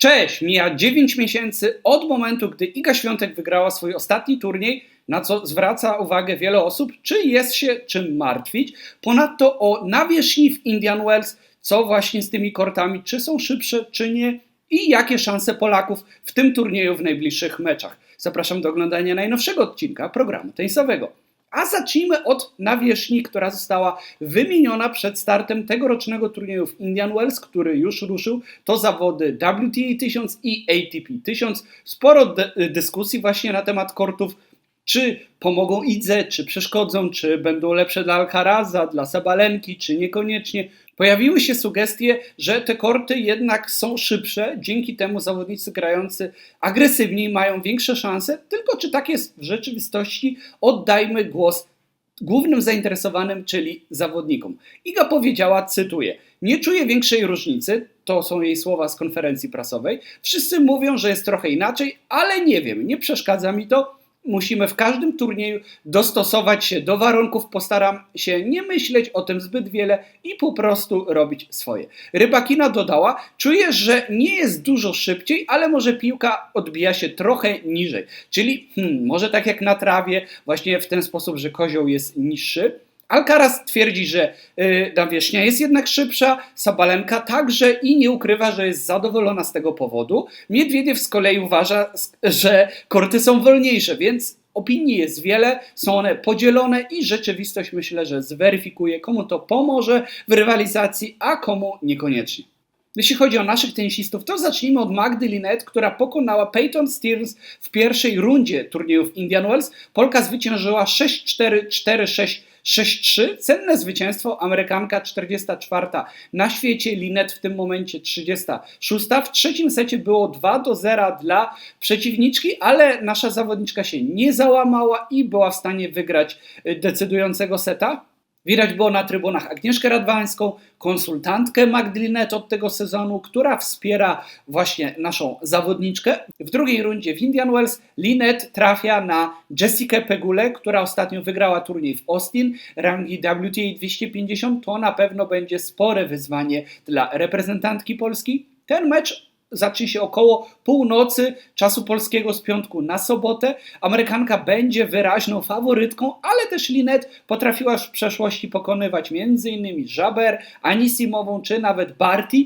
Cześć! Mija 9 miesięcy od momentu, gdy Iga Świątek wygrała swój ostatni turniej, na co zwraca uwagę wiele osób, czy jest się czym martwić. Ponadto o nawierzchni w Indian Wells, co właśnie z tymi kortami, czy są szybsze, czy nie i jakie szanse Polaków w tym turnieju w najbliższych meczach. Zapraszam do oglądania najnowszego odcinka programu tenisowego. A zacznijmy od nawierzchni, która została wymieniona przed startem tegorocznego turnieju w Indian Wells, który już ruszył. To zawody WTA 1000 i ATP 1000. Sporo dyskusji właśnie na temat kortów, czy pomogą Idze, czy przeszkodzą, czy będą lepsze dla Alcaraza, dla Sabalenki, czy niekoniecznie. Pojawiły się sugestie, że te korty jednak są szybsze, dzięki temu zawodnicy grający agresywniej mają większe szanse. Tylko czy tak jest w rzeczywistości? Oddajmy głos głównym zainteresowanym, czyli zawodnikom. Iga powiedziała, cytuję: Nie czuję większej różnicy, to są jej słowa z konferencji prasowej. Wszyscy mówią, że jest trochę inaczej, ale nie wiem, nie przeszkadza mi to musimy w każdym turnieju dostosować się do warunków. Postaram się nie myśleć o tym zbyt wiele i po prostu robić swoje. Rybakina dodała: Czuję, że nie jest dużo szybciej, ale może piłka odbija się trochę niżej. Czyli hmm, może tak jak na trawie, właśnie w ten sposób, że kozioł jest niższy. Alcaraz twierdzi, że yy, nawierzchnia jest jednak szybsza, Sabalenka także i nie ukrywa, że jest zadowolona z tego powodu. Miedwiediew z kolei uważa, że korty są wolniejsze, więc opinii jest wiele, są one podzielone i rzeczywistość myślę, że zweryfikuje, komu to pomoże w rywalizacji, a komu niekoniecznie. Jeśli chodzi o naszych tenisistów, to zacznijmy od Magdy Linette, która pokonała Peyton Stearns w pierwszej rundzie turniejów Indian Wells. Polka zwyciężyła 6-4, 4-6 6-3. Cenne zwycięstwo. Amerykanka 44 na świecie, Linet w tym momencie 36. W trzecim secie było 2 do 0 dla przeciwniczki, ale nasza zawodniczka się nie załamała i była w stanie wygrać decydującego seta. Widać było na trybunach Agnieszkę Radwańską, konsultantkę Magdalinet od tego sezonu, która wspiera właśnie naszą zawodniczkę. W drugiej rundzie w Indian Wells Linet trafia na Jessica Pegule, która ostatnio wygrała turniej w Austin rangi WTA 250. To na pewno będzie spore wyzwanie dla reprezentantki Polski. Ten mecz zacznie się około północy czasu polskiego z piątku na sobotę. Amerykanka będzie wyraźną faworytką, ale też Linet potrafiła w przeszłości pokonywać m.in. Jaber, Anisimową czy nawet Barty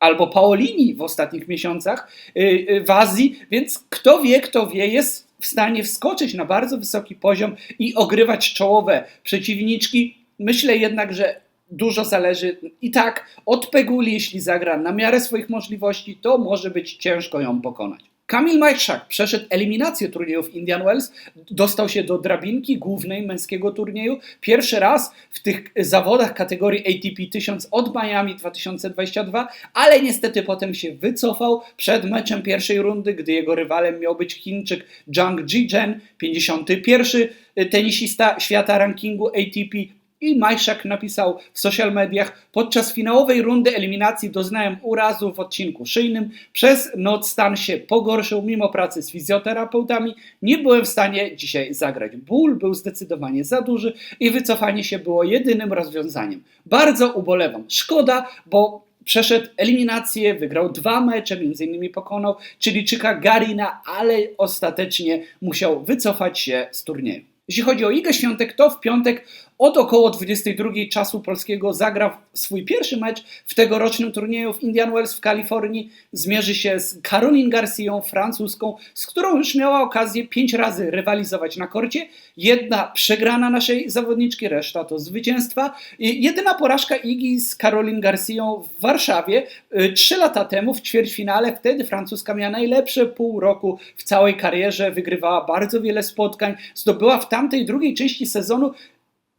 albo Paolini w ostatnich miesiącach y, y, w Azji, więc kto wie, kto wie, jest w stanie wskoczyć na bardzo wysoki poziom i ogrywać czołowe przeciwniczki. Myślę jednak, że dużo zależy i tak od Peguli, jeśli zagra na miarę swoich możliwości, to może być ciężko ją pokonać. Kamil Majszak przeszedł eliminację turniejów Indian Wells, dostał się do drabinki głównej męskiego turnieju. Pierwszy raz w tych zawodach kategorii ATP 1000 od Miami 2022, ale niestety potem się wycofał przed meczem pierwszej rundy, gdy jego rywalem miał być Chińczyk Zhang Zhizhen, 51 tenisista świata rankingu ATP i Majszak napisał w social mediach: Podczas finałowej rundy eliminacji doznałem urazu w odcinku szyjnym. Przez noc stan się pogorszył, mimo pracy z fizjoterapeutami. Nie byłem w stanie dzisiaj zagrać. Ból był zdecydowanie za duży i wycofanie się było jedynym rozwiązaniem. Bardzo ubolewam. Szkoda, bo przeszedł eliminację, wygrał dwa mecze, między innymi pokonał Chilijczyka Garina, ale ostatecznie musiał wycofać się z turnieju. Jeśli chodzi o Igę Świątek, to w piątek od około 22 czasu polskiego zagra swój pierwszy mecz w tegorocznym turnieju w Indian Wells w Kalifornii. Zmierzy się z Caroline Garcia, francuską, z którą już miała okazję pięć razy rywalizować na korcie. Jedna przegrana naszej zawodniczki, reszta to zwycięstwa. Jedyna porażka Igi z Caroline Garcia w Warszawie y, trzy lata temu w ćwierćfinale. Wtedy francuska miała najlepsze pół roku w całej karierze, wygrywała bardzo wiele spotkań, zdobyła w tamtej drugiej części sezonu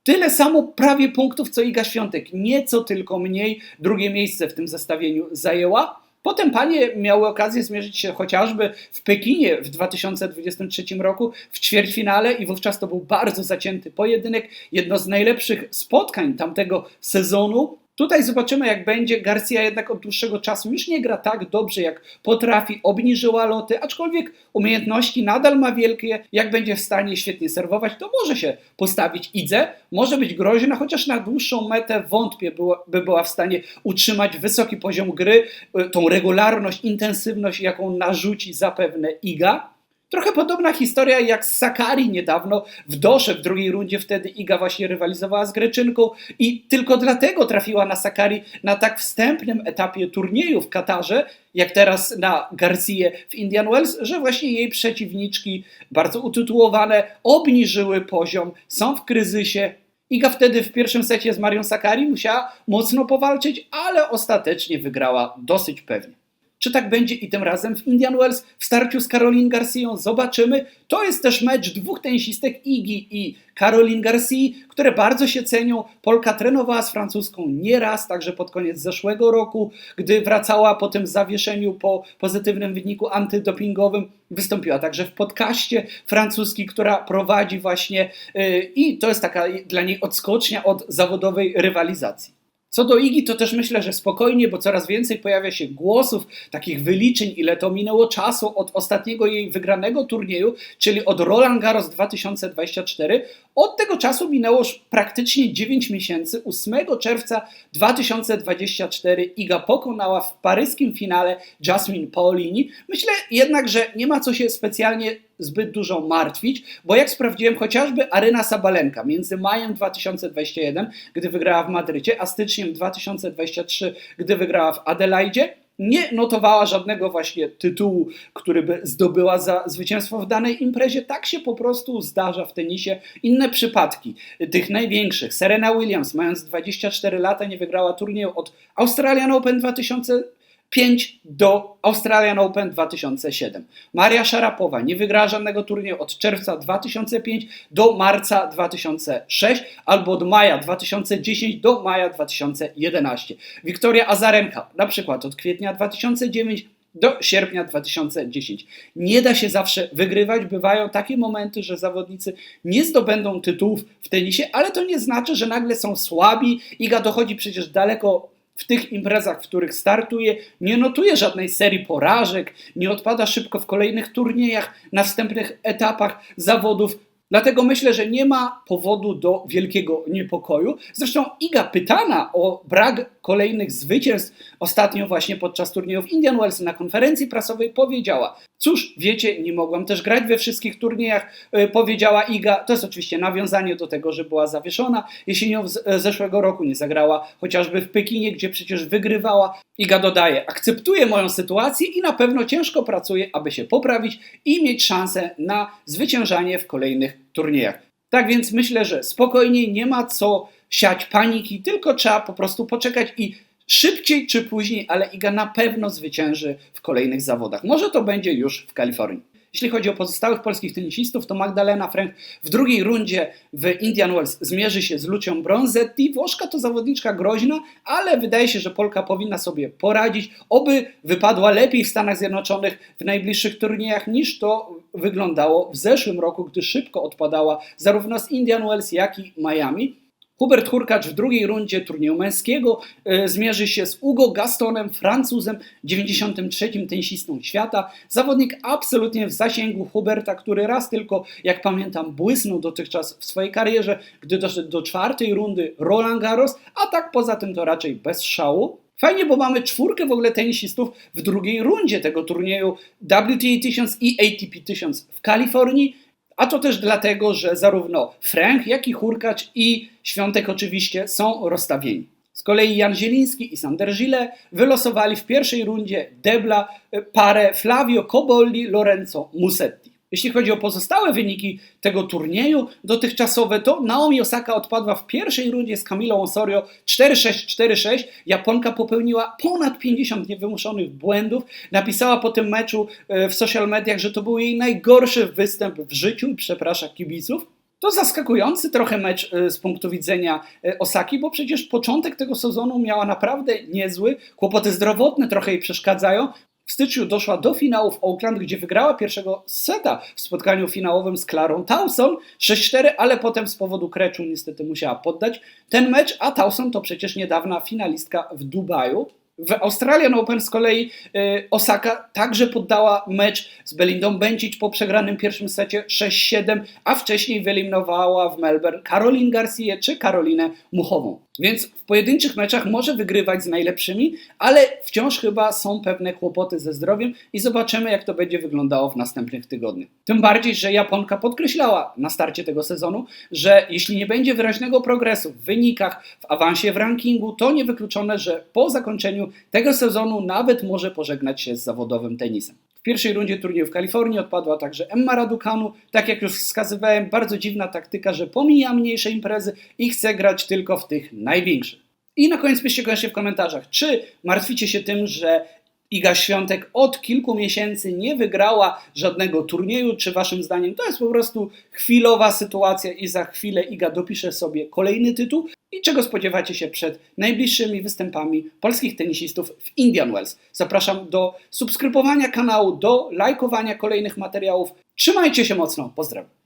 Tyle samo prawie punktów co Iga Świątek, nieco tylko mniej. Drugie miejsce w tym zestawieniu zajęła. Potem panie miały okazję zmierzyć się chociażby w Pekinie w 2023 roku w ćwierćfinale i wówczas to był bardzo zacięty pojedynek, jedno z najlepszych spotkań tamtego sezonu. Tutaj zobaczymy, jak będzie. Garcia jednak od dłuższego czasu już nie gra tak dobrze, jak potrafi. Obniżyła loty, aczkolwiek umiejętności nadal ma wielkie. Jak będzie w stanie świetnie serwować, to może się postawić Idze. Może być groźna, chociaż na dłuższą metę wątpię, by była w stanie utrzymać wysoki poziom gry, y, tą regularność, intensywność, jaką narzuci zapewne Iga. Trochę podobna historia jak z Sakari niedawno w Dosze w drugiej rundzie, wtedy Iga właśnie rywalizowała z Greczynką i tylko dlatego trafiła na Sakari na tak wstępnym etapie turnieju w Katarze, jak teraz na Garcia w Indian Wells, że właśnie jej przeciwniczki, bardzo utytułowane, obniżyły poziom, są w kryzysie. Iga wtedy w pierwszym secie z Marią Sakari musiała mocno powalczyć, ale ostatecznie wygrała dosyć pewnie. Czy tak będzie i tym razem w Indian Wells w starciu z Caroline Garcia? Zobaczymy. To jest też mecz dwóch tenisistek Igi i Caroline Garcia, które bardzo się cenią. Polka trenowała z francuską nieraz, także pod koniec zeszłego roku, gdy wracała po tym zawieszeniu po pozytywnym wyniku antydopingowym. Wystąpiła także w podcaście francuski, która prowadzi właśnie yy, i to jest taka dla niej odskocznia od zawodowej rywalizacji. Co do Igi, to też myślę, że spokojnie, bo coraz więcej pojawia się głosów, takich wyliczeń, ile to minęło czasu od ostatniego jej wygranego turnieju, czyli od Roland Garros 2024. Od tego czasu minęło już praktycznie 9 miesięcy. 8 czerwca 2024 Iga pokonała w paryskim finale Jasmine Paolini. Myślę jednak, że nie ma co się specjalnie zbyt dużo martwić, bo jak sprawdziłem, chociażby Aryna Sabalenka między majem 2021, gdy wygrała w Madrycie, a styczniem 2023, gdy wygrała w Adelaidzie, nie notowała żadnego właśnie tytułu, który by zdobyła za zwycięstwo w danej imprezie. Tak się po prostu zdarza w tenisie. Inne przypadki tych największych. Serena Williams, mając 24 lata, nie wygrała turnieju od Australian Open 2000 5 do Australian Open 2007. Maria Szarapowa nie wygrała żadnego turnieju od czerwca 2005 do marca 2006 albo od maja 2010 do maja 2011. Wiktoria Azarenka na przykład od kwietnia 2009 do sierpnia 2010. Nie da się zawsze wygrywać. Bywają takie momenty, że zawodnicy nie zdobędą tytułów w tenisie, ale to nie znaczy, że nagle są słabi. Iga dochodzi przecież daleko w tych imprezach, w których startuje, nie notuje żadnej serii porażek, nie odpada szybko w kolejnych turniejach, na wstępnych etapach zawodów. Dlatego myślę, że nie ma powodu do wielkiego niepokoju. Zresztą Iga pytana o brak kolejnych zwycięstw ostatnio właśnie podczas turnieju w Indian Wells na konferencji prasowej powiedziała: Cóż, wiecie, nie mogłam też grać we wszystkich turniejach, e, powiedziała Iga. To jest oczywiście nawiązanie do tego, że była zawieszona jesienią z e, zeszłego roku, nie zagrała chociażby w Pekinie, gdzie przecież wygrywała. Iga dodaje: Akceptuję moją sytuację i na pewno ciężko pracuję, aby się poprawić i mieć szansę na zwyciężanie w kolejnych turniejach. Tak więc myślę, że spokojnie nie ma co siać paniki, tylko trzeba po prostu poczekać i szybciej czy później, ale Iga na pewno zwycięży w kolejnych zawodach. Może to będzie już w Kalifornii. Jeśli chodzi o pozostałych polskich tenisistów, to Magdalena Frank w drugiej rundzie w Indian Wells zmierzy się z Lucią Bronzetti. Włoszka to zawodniczka groźna, ale wydaje się, że Polka powinna sobie poradzić. Oby wypadła lepiej w Stanach Zjednoczonych w najbliższych turniejach niż to wyglądało w zeszłym roku, gdy szybko odpadała zarówno z Indian Wells, jak i Miami. Hubert Hurkacz w drugiej rundzie turnieju męskiego e, zmierzy się z Ugo Gastonem, Francuzem, 93. tenisistą świata. Zawodnik absolutnie w zasięgu Huberta, który raz tylko, jak pamiętam, błysnął dotychczas w swojej karierze, gdy doszedł do czwartej rundy Roland Garros, a tak poza tym to raczej bez szału. Fajnie, bo mamy czwórkę w ogóle tenisistów w drugiej rundzie tego turnieju WTA 1000 i ATP 1000 w Kalifornii. A to też dlatego, że zarówno Frank, jak i Hurkacz i Świątek oczywiście są rozstawieni. Z kolei Jan Zieliński i Sander Gile wylosowali w pierwszej rundzie debla e, parę Flavio Cobolli Lorenzo Musetti. Jeśli chodzi o pozostałe wyniki tego turnieju dotychczasowe, to Naomi Osaka odpadła w pierwszej rundzie z Camilą Osorio 4-6-4-6. Japonka popełniła ponad 50 niewymuszonych błędów. Napisała po tym meczu e, w social mediach, że to był jej najgorszy występ w życiu i przeprasza kibiców. To zaskakujący trochę mecz e, z punktu widzenia e, Osaki, bo przecież początek tego sezonu miała naprawdę niezły. Kłopoty zdrowotne trochę jej przeszkadzają. W styczniu doszła do finału w Oakland, gdzie wygrała pierwszego seta w spotkaniu finałowym z Clarą Towson 6-4, ale potem z powodu kreczu niestety musiała poddać ten mecz, a Towson to przecież niedawna finalistka w Dubaju. W Australian Open z kolei y, Osaka także poddała mecz z Belindą Bencic po przegranym pierwszym secie 6-7, a wcześniej wyeliminowała w Melbourne Caroline Garcia czy Karolinę Muchową. Więc w pojedynczych meczach może wygrywać z najlepszymi, ale wciąż chyba są pewne kłopoty ze zdrowiem i zobaczymy, jak to będzie wyglądało w następnych tygodniach. Tym bardziej, że Japonka podkreślała na starcie tego sezonu, że jeśli nie będzie wyraźnego progresu w wynikach, w awansie w rankingu, to niewykluczone, że po zakończeniu tego sezonu nawet może pożegnać się z zawodowym tenisem. W pierwszej rundzie turnieju w Kalifornii odpadła także Emma Raducanu. Tak jak już wskazywałem, bardzo dziwna taktyka, że pomija mniejsze imprezy i chce grać tylko w tych największych. I na koniec piszcie koniecznie w komentarzach, czy martwicie się tym, że Iga Świątek od kilku miesięcy nie wygrała żadnego turnieju, czy waszym zdaniem to jest po prostu chwilowa sytuacja i za chwilę Iga dopisze sobie kolejny tytuł? I czego spodziewacie się przed najbliższymi występami polskich tenisistów w Indian Wells? Zapraszam do subskrybowania kanału, do lajkowania kolejnych materiałów. Trzymajcie się mocno, pozdrawiam.